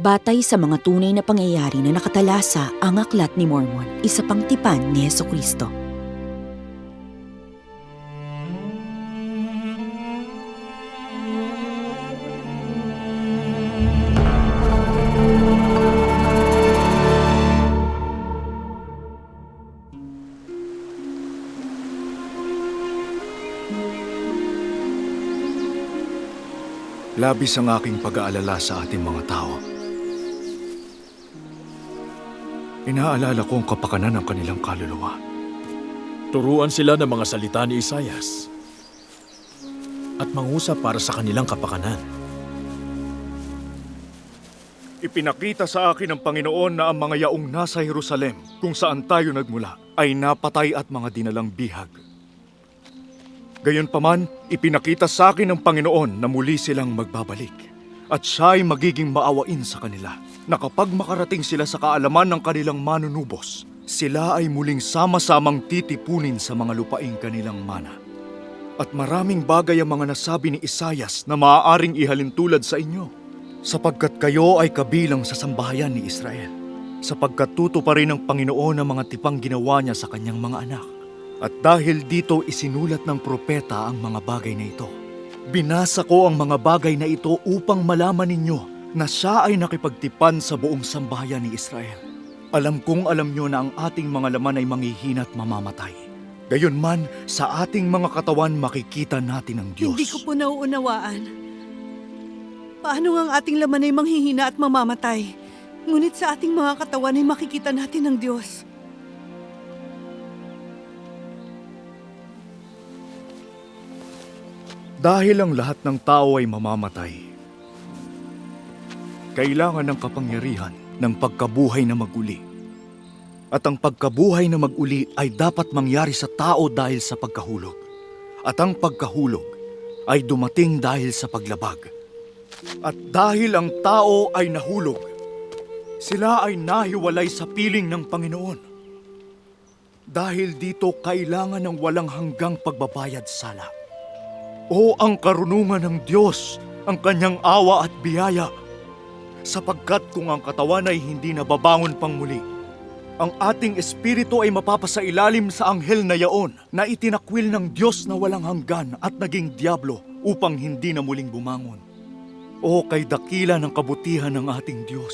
Batay sa mga tunay na pangyayari na nakatalasa ang aklat ni Mormon, isa pang tipan ni Heso Kristo. Labis ang aking pag-aalala sa ating mga tao. Inaalala ko ang kapakanan ng kanilang kaluluwa. Turuan sila ng mga salita ni Isayas at mangusap para sa kanilang kapakanan. Ipinakita sa akin ng Panginoon na ang mga yaong nasa Jerusalem, kung saan tayo nagmula, ay napatay at mga dinalang bihag. Gayunpaman, ipinakita sa akin ng Panginoon na muli silang magbabalik. At siya ay magiging maawain sa kanila, na kapag makarating sila sa kaalaman ng kanilang manunubos, sila ay muling sama-samang titipunin sa mga lupaing kanilang mana. At maraming bagay ang mga nasabi ni Isayas na maaaring ihalintulad sa inyo sapagkat kayo ay kabilang sa sambahayan ni Israel. Sapagkat tuto pa rin ng Panginoon ang mga tipang ginawa niya sa kanyang mga anak. At dahil dito isinulat ng propeta ang mga bagay na ito. Binasa ko ang mga bagay na ito upang malaman ninyo na siya ay nakipagtipan sa buong sambahayan ni Israel. Alam kong alam nyo na ang ating mga laman ay manghihina at mamamatay. Gayunman, sa ating mga katawan makikita natin ang Diyos. Hindi ko po nauunawaan. Paano ang ating laman ay manghihina at mamamatay? Ngunit sa ating mga katawan ay makikita natin ang Diyos. Dahil ang lahat ng tao ay mamamatay, kailangan ng kapangyarihan ng pagkabuhay na maguli. At ang pagkabuhay na maguli ay dapat mangyari sa tao dahil sa pagkahulog. At ang pagkahulog ay dumating dahil sa paglabag. At dahil ang tao ay nahulog, sila ay nahiwalay sa piling ng Panginoon. Dahil dito kailangan ng walang hanggang pagbabayad sala. O ang karunungan ng Diyos, ang kanyang awa at biyaya. Sapagkat kung ang katawan ay hindi nababangon pang muli, ang ating espiritu ay mapapasailalim sa anghel na yaon na itinakwil ng Diyos na walang hanggan at naging diablo upang hindi na muling bumangon. O kay dakila ng kabutihan ng ating Diyos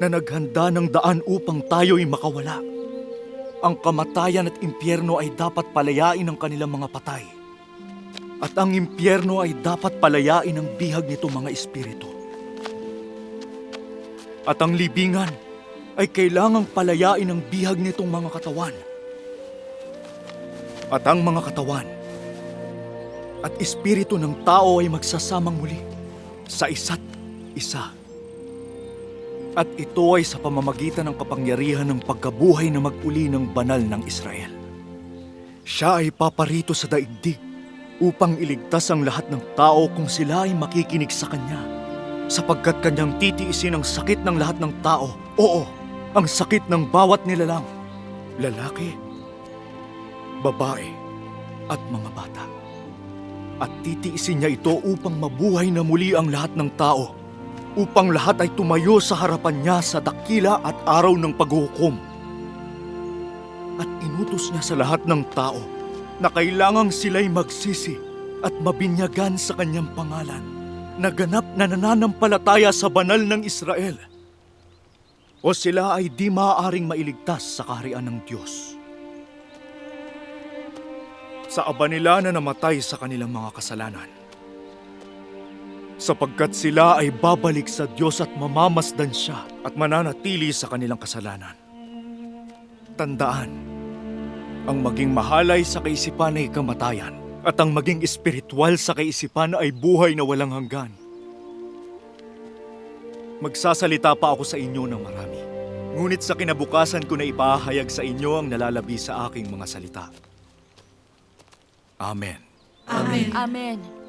na naghanda ng daan upang tayo'y makawala. Ang kamatayan at impyerno ay dapat palayain ng kanilang mga patay at ang impyerno ay dapat palayain ang bihag nito mga espiritu. At ang libingan ay kailangang palayain ang bihag nitong mga katawan. At ang mga katawan at espiritu ng tao ay magsasamang muli sa isa't isa. At ito ay sa pamamagitan ng kapangyarihan ng pagkabuhay na maguli ng banal ng Israel. Siya ay paparito sa daigdig upang iligtas ang lahat ng tao kung sila ay makikinig sa Kanya. Sapagkat Kanyang titiisin ang sakit ng lahat ng tao. Oo, ang sakit ng bawat nilalang. Lalaki, babae, at mga bata. At titiisin niya ito upang mabuhay na muli ang lahat ng tao. Upang lahat ay tumayo sa harapan niya sa dakila at araw ng paghuhukom. At inutos niya sa lahat ng tao na kailangang sila'y magsisi at mabinyagan sa kanyang pangalan na ganap na nananampalataya sa banal ng Israel. O sila ay di maaaring mailigtas sa kaharian ng Diyos. Sa aba nila na namatay sa kanilang mga kasalanan. Sapagkat sila ay babalik sa Diyos at mamamasdan siya at mananatili sa kanilang kasalanan. Tandaan, ang maging mahalay sa kaisipan ay kamatayan, at ang maging espiritual sa kaisipan ay buhay na walang hanggan. Magsasalita pa ako sa inyo ng marami, ngunit sa kinabukasan ko na ipahayag sa inyo ang nalalabi sa aking mga salita. Amen. Amen. Amen.